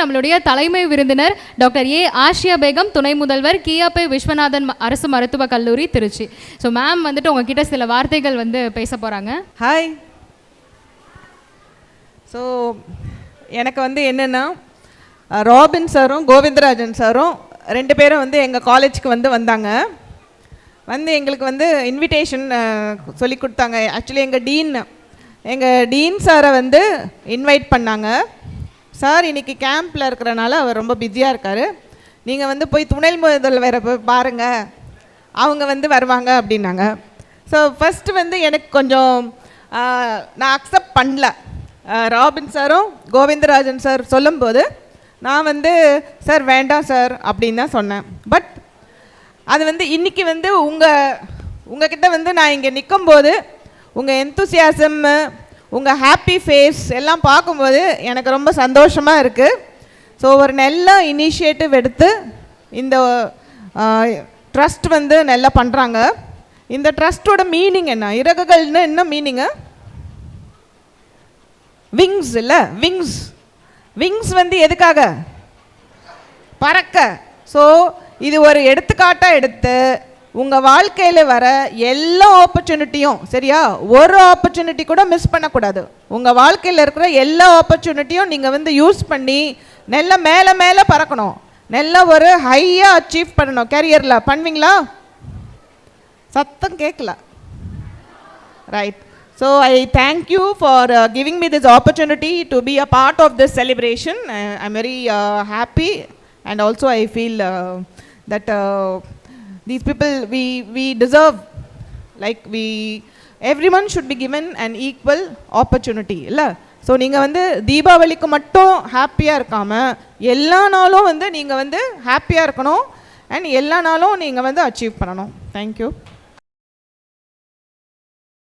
நம்மளுடைய தலைமை விருந்தினர் டாக்டர் ஏ. ஆஷியா பேகம் துணை முதல்வர் கியாபே விஸ்வநாதன் அரசு மருத்துவக் கல்லூரி திருச்சி. ஸோ மேம் வந்துட்டு உங்ககிட்ட சில வார்த்தைகள் வந்து பேச போகிறாங்க ஹாய் ஸோ எனக்கு வந்து என்னென்னா ராபின் சாரும் கோவிந்தராஜன் சாரும் ரெண்டு பேரும் வந்து எங்கள் காலேஜுக்கு வந்து வந்தாங்க. வந்து எங்களுக்கு வந்து இன்விடேஷன் சொல்லி கொடுத்தாங்க. ஆக்சுவலி எங்கள் டீன் எங்கள் டீன் சாரை வந்து இன்வைட் பண்ணாங்க. சார் இன்றைக்கி கேம்பில் இருக்கிறனால அவர் ரொம்ப பிஸியாக இருக்கார். நீங்கள் வந்து போய் துணை முதல்வரை போய் பாருங்கள் அவங்க வந்து வருவாங்க அப்படின்னாங்க. ஸோ ஃபஸ்ட்டு வந்து எனக்கு கொஞ்சம் நான் அக்செப்ட் பண்ணல. ராபின் சாரும் கோவிந்தராஜன் சார் சொல்லும்போது நான் வந்து சார் வேண்டாம் சார் அப்படின்னு தான் சொன்னேன். பட் அது வந்து இன்றைக்கி வந்து உங்கள் உங்ககிட்ட வந்து நான் இங்கே நிற்கும்போது உங்கள் எந்தூசியாசம்மு உங்கள் ஹாப்பி ஃபேஸ் எல்லாம் பார்க்கும்போது எனக்கு ரொம்ப சந்தோஷமாக இருக்குது ஸோ ஒரு நல்ல இனிஷியேட்டிவ் எடுத்து இந்த ட்ரஸ்ட் வந்து நல்லா பண்ணுறாங்க இந்த ட்ரஸ்ட்டோட மீனிங் என்ன? இறகுகள்னு என்ன மீனிங்கு விங்ஸ் இல்லை? விங்ஸ் விங்ஸ் வந்து எதுக்காக? பறக்க. ஸோ இது ஒரு எடுத்துக்காட்டாக எடுத்து உங்கள் வாழ்க்கையில் வர எல்லா ஆப்பர்ச்சுனிட்டியும் சரியா? ஒரு ஆப்பர்ச்சுனிட்டி கூட மிஸ் பண்ணக்கூடாது. உங்கள் வாழ்க்கையில் இருக்கிற எல்லா ஆப்பர்ச்சுனிட்டியும் நீங்கள் வந்து யூஸ் பண்ணி நல்ல மேலே மேலே பறக்கணும். நல்ல ஒரு ஹையாக அச்சீவ் பண்ணணும். கேரியரில் பண்ணுவீங்களா? சத்தம் கேட்கல right so I thank you for giving me this opportunity to be a part of this celebration I am very happy and also I feel that these people we we deserve like we everyone should be given an equal opportunity இல்லை? So நீங்கள் வந்து தீபாவளிக்கு மட்டும் ஹாப்பியாக இருக்காமல் எல்லா நாளும் வந்து நீங்கள் வந்து ஹாப்பியாக இருக்கணும் அண்ட் எல்லா நாளும் நீங்கள் வந்து அச்சீவ் பண்ணணும். தேங்க்யூ